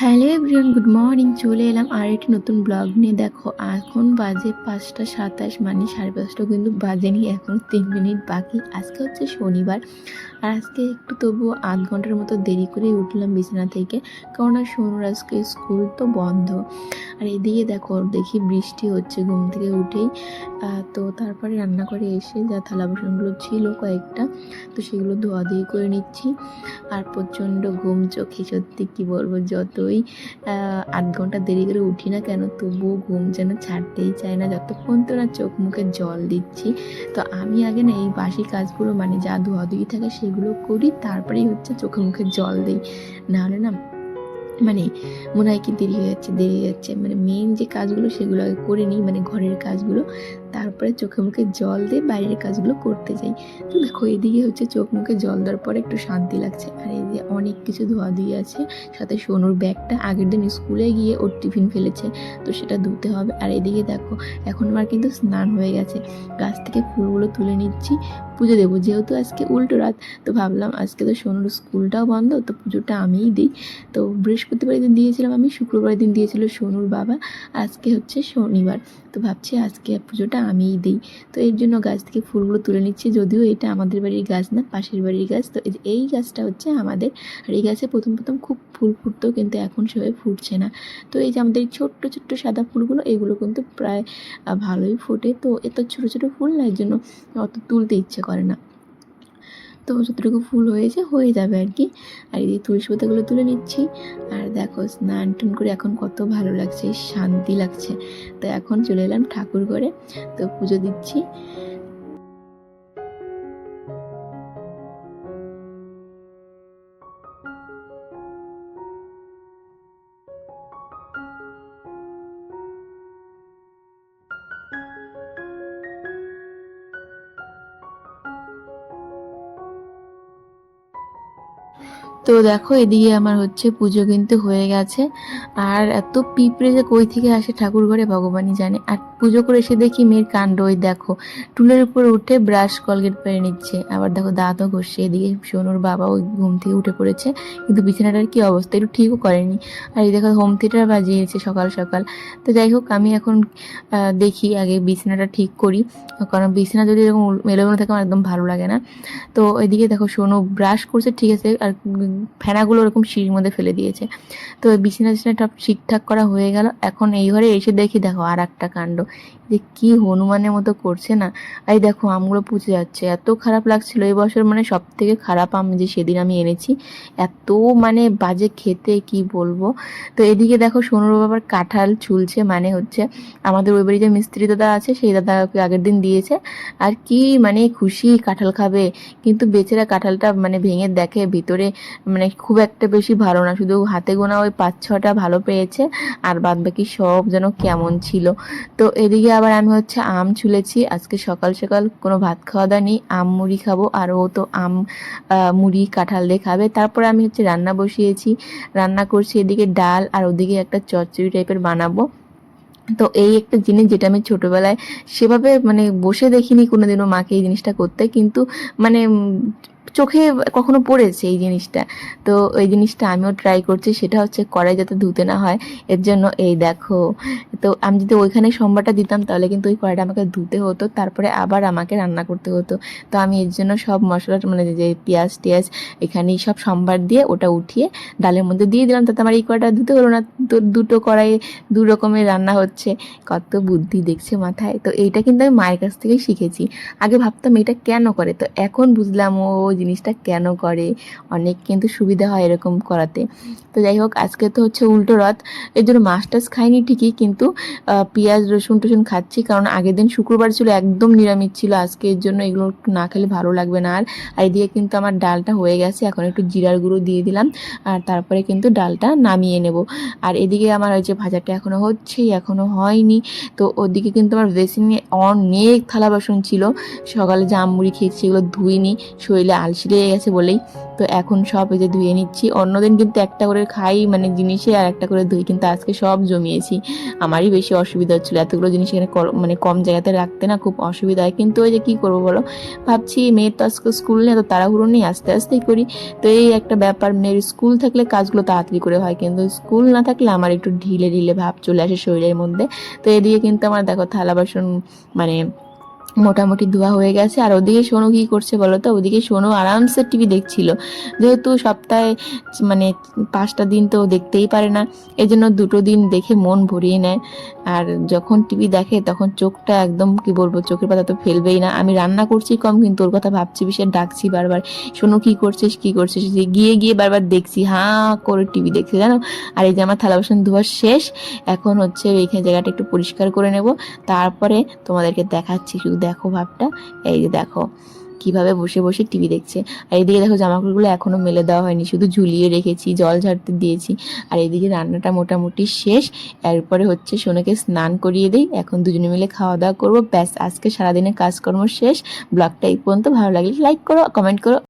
Hello everyone, good morning. চলে এলাম আর একটি নতুন ব্লগ নিয়ে। দেখো, এখন বাজে পাঁচটা সাতাশ মানে সাড়ে পাঁচটা কিন্তু বাজেনি, এখন তিন মিনিট বাকি। আজকে হচ্ছে শনিবার। আর আজকে একটু তবুও আধ ঘণ্টার মতো দেরি করে উঠলাম বিছানা থেকে। কেননা সোনুর আজকে স্কুল তো বন্ধ। আর এদিকে দেখো, দেখি বৃষ্টি হচ্ছে ঘুম থেকে উঠেই। তো তারপরে রান্না করে এসে যা থালা বাসনগুলো ছিল কয়েকটা, তো সেগুলো ধোয়া ধোয়াধুয়ি করে নিচ্ছি। আর প্রচণ্ড ঘুম চোখে, সত্যি কী বলব, যতই আধ ঘণ্টা দেরি করে উঠি না কেন, তবুও ঘুম যেন ছাড়তেই চায় না। যতক্ষণ তো না চোখ মুখে জল দিচ্ছি। তো আমি আগে না এই বাসি কাজগুলো মানে যা ধোয়াধুয়ি থাকে সেগুলো করি, তারপরেই হচ্ছে চোখে মুখে জল দিই। নাহলে না মানে মনে হয় কি দেরি হয়ে যাচ্ছে, দেরি হয়ে যাচ্ছে। মানে মেন যে কাজগুলো সেগুলো আগে করে নিই মানে ঘরের কাজগুলো। তারপরে চোখে মুখে জল দিয়ে বাইরের কাজগুলো করতে যাই। তো দেখো, এদিকে হচ্ছে চোখ মুখে জল দেওয়ার পরে একটু শান্তি লাগছে। আর এই যে অনেক কিছু ধোয়া ধুয়ে আছে, সাথে সোনুর ব্যাগটা আগের দিন স্কুলে গিয়ে ওর টিফিন ফেলেছে, তো সেটা ধুতে হবে। আর এদিকে দেখো, এখন আমার কিন্তু স্নান হয়ে গেছে। গাছ থেকে ফুলগুলো তুলে নিচ্ছি, পুজো দেবো। যেহেতু আজকে উল্টো রাত, তো ভাবলাম আজকে তো সোনুর স্কুলটাও বন্ধ, তো পুজোটা আমিই দিই। তো বৃহস্পতিবার দিন দিয়েছিলাম আমি শুক্রবার দিন দিয়েছিল সোনুর বাবা, আজকে হচ্ছে শনিবার। তো ভাবছি আজকে পুজোটা আমিই দিই। তো এর জন্য গাছ থেকে ফুলগুলো তুলে নিচ্ছি। যদিও এটা আমাদের বাড়ির গাছ না, পাশের বাড়ির গাছ। তো এই এই গাছটা হচ্ছে আমাদের। আর এই গাছে প্রথম প্রথম খুব ফুল ফুটতো, কিন্তু এখন সেভাবে ফুটছে না। তো এই যে আমাদের এই ছোট্ট ছোট্ট সাদা ফুলগুলো, এগুলো কিন্তু প্রায় ভালোই ফোটে। তো এত ছোটো ছোটো ফুল না, এর জন্য অত তুলতে ইচ্ছে করে না। তো যতটুকু ফুল হয়েছে, হয়ে যাবে আর কি আর এই তুলসী পাতাগুলো তুলে নিচ্ছি। আর দেখো, স্নান টুন করে এখন কত ভালো লাগছে, শান্তি লাগছে। তো এখন চলে এলাম ঠাকুর ঘরে। তো পুজো দিচ্ছি। তো দেখো, এদিকে আমার হচ্ছে পুজো কিন্তু হয়ে গেছে। আর এত পিঁপড়ে যে কই থেকে আসে ঠাকুর ঘরে, ভগবানই জানে। আর পুজো করে এসে দেখি মেয়ের কাণ্ড, ওই দেখো, টুলের উপর উঠে ব্রাশ কলগেট পেরে নিচ্ছে। আবার দেখো, দাঁতও ঘষছে, এদিকে সোনুর বাবা ওই ঘুম থেকে উঠে পড়েছে। কিন্তু বিছানাটার কি অবস্থা, একটু ঠিকও করেনি। আর এই দেখো, হোম থিয়েটার বাজিয়েছে সকাল সকাল। তো যাই হোক, আমি এখন দেখি আগে বিছানাটা ঠিক করি। কারণ বিছানা যদি এরকম এলোমেলো থাকে, আমার একদম ভালো লাগে না। তো এদিকে দেখো, সোনু ব্রাশ করছে, ঠিক আছে। আর ফেনাগুলো ওরকম সিঁড়ির মধ্যে ফেলে দিয়েছে। তো বিছানা টিছানাটা ঠিকঠাক করা হয়ে গেল। এখন এই ঘরে এসে দেখি, দেখো আর একটা কাণ্ড। যে কি হনুমানের মতো করছে না? এই দেখো, আমগুলো পুচে যাচ্ছে। এত খারাপ লাগছিল এই বছর মানে সব থেকে খারাপ আম যে সেদিন আমি এনেছি। এত মানে বাজে খেতে, কি বলব? তো এদিকে দেখো, সোনুর বাবার কাঁঠাল চুলছে মানে হচ্ছে আমাদের ওই বাড়ি যে মিস্ত্রি দাদা আছে, সেই দাদাকে আগের দিন দিয়েছে। আর কি মানে খুশি, কাঁঠাল খাবে। কিন্তু বেচারা কাঁঠালটা মানে ভেঙে দেখে ভিতরে মানে খুব একটা বেশি ভালো না। শুধু হাতে গোনা ওই পাঁচ ছটা ভালো পেয়েছে, আর বাদ বাকি সব যেন কেমন ছিল। তো এদিকে আবার আমি হচ্ছে আম ছুলেছি। আজকে সকাল সকাল কোনো ভাত খাওয়া দাওয়া নেই। আম মুড়ি খাব আর ও তো আম মুড়ি, কাঁঠাল দিয়ে খাবে। তারপরে আমি হচ্ছে রান্না বসিয়েছি। রান্না করছি এদিকে ডাল আর ওদিকে একটা চচ্চড়ি টাইপের বানাবো। তো এই একটা জিনিস যেটা আমি ছোটবেলায় সেভাবে মানে বসে দেখিনি কোনোদিনও মাকে এই জিনিসটা করতে। কিন্তু মানে চোখে কখনো পড়েছে এই জিনিসটা। তো ওই জিনিসটা আমিও ট্রাই করছি, সেটা হচ্ছে কড়াই যাতে ধুতে না হয়, এর জন্য এই দেখো। তো আমি যদি ওইখানে সোমবারটা দিতাম, তাহলে কিন্তু ওই কড়াইটা আমাকে ধুতে হতো, তারপরে আবার আমাকে রান্না করতে হতো। তো আমি এর জন্য সব মশলা মানে যে পেঁয়াজ টিয়াজ, এখানেই সব সম্বার দিয়ে ওটা উঠিয়ে ডালের মধ্যে দিয়ে দিলাম, তাতে আমার এই কড়াইটা ধুতে হলো না। তো দুটো কড়াই, দু রকমের রান্না হচ্ছে। কত বুদ্ধি দেখছে মাথায়। তো এইটা কিন্তু আমি মায়ের কাছ থেকেই শিখেছি। আগে ভাবতাম এটা কেন করে? তো এখন বুঝলাম, ও জিনিসটা কেন করে? অনেক কিন্তু সুবিধা হয় এরকম করাতে। তো যাই হোক, আজকে তো হচ্ছে উল্টো রথ। এর জন্য মাছ টাছ খাইনি ঠিকই কিন্তু পেঁয়াজ, রসুন টসুন খাচ্ছি কারণ আগের দিন শুক্রবার ছিল, একদম নিরামিষ ছিল। আজকে এর জন্য এগুলো না খেলে ভালো লাগবে না আর। আর এদিকে কিন্তু আমার ডালটা হয়ে গেছে, এখন একটু জিরার গুঁড়ো দিয়ে দিলাম। আর তারপরে কিন্তু ডালটা নামিয়ে নেব। আর এদিকে আমার ওই যে ভাজাটা এখনও হচ্ছেই, এখনও হয়নি। তো ওদিকে কিন্তু আমার বেসিনে অনেক থালা বাসন ছিল। সকালে জাম মুড়ি খেয়েছি এগুলো ধুইনি, শরীরে আলসি লেগে গেছে বলেই। তো এখন সব এই যে ধুয়ে নিচ্ছি। অন্যদিন কিন্তু একটা করে খাই মানে জিনিসে আর একটা করে ধুই, কিন্তু আজকে সব জমিয়েছি। আমারই বেশি অসুবিধা হচ্ছিল। এতগুলো জিনিস এখানে মানে কম জায়গাতে রাখতে না খুব অসুবিধা হয়। কিন্তু ওই যে কী করব বলো? ভাবছি মেয়ের তো আজকে স্কুল নেই তো তাড়াহুড়ো নেই, আস্তে আস্তেই করি। তো এই একটা ব্যাপার মেয়ের স্কুল থাকলে কাজগুলো তাড়াতাড়ি করে হয়, কিন্তু স্কুল না থাকলে আমার একটু ঢিলে ঢিলে ভাব চলে আসে শরীরের মধ্যে। তো এদিকে কিন্তু আমার দেখো থালা বাসন মানে মোটামুটি ধোয়া হয়ে গেছে। আর ওদিকে সোনু কী করছে বলো তো? ওদিকে সোনু আরামসে টিভি দেখছিল। যেহেতু সপ্তাহে মানে পাঁচটা দিন তো দেখতেই পারে না এই জন্য দুটো দিন দেখে মন ভরিয়ে নেয়। আর যখন টিভি দেখে তখন চোখটা একদম, কি বলব, চোখের পাতা তো ফেলবেই না। আমি রান্না করছি কম, কিন্তু ওর কথা ভাবছি বেশি আর ডাকছি বারবার শোনো কি করছিস কি করছিস? গিয়ে গিয়ে বারবার দেখছি, হাঁ করে টিভি দেখছি, জানো? আর এই যে আমার থালা বাসন ধোয়া শেষ, এখন হচ্ছে এইখানে জায়গাটা একটু পরিষ্কার করে নেব। তারপরে তোমাদেরকে দেখাচ্ছি, শুধু দেখো ভাবটা। এই যে দেখো, কীভাবে বসে বসে টিভি দেখছে। আর এদিকে দেখো জামাকাপড়গুলো এখনও মেলে দেওয়া হয়নি, শুধু ঝুলিয়ে রেখেছি, জল ঝাড়তে দিয়েছি। আর এদিকে রান্নাটা মোটামুটি শেষ। এরপরে হচ্ছে সোনাকে স্নান করিয়ে দিই। এখন দুজনে মিলে খাওয়া দাওয়া করব। ব্যাস, আজকে সারাদিনের কাজকর্ম শেষ। ব্লগটা এই পর্যন্ত। ভালো লাগলে লাইক করো কমেন্ট করো।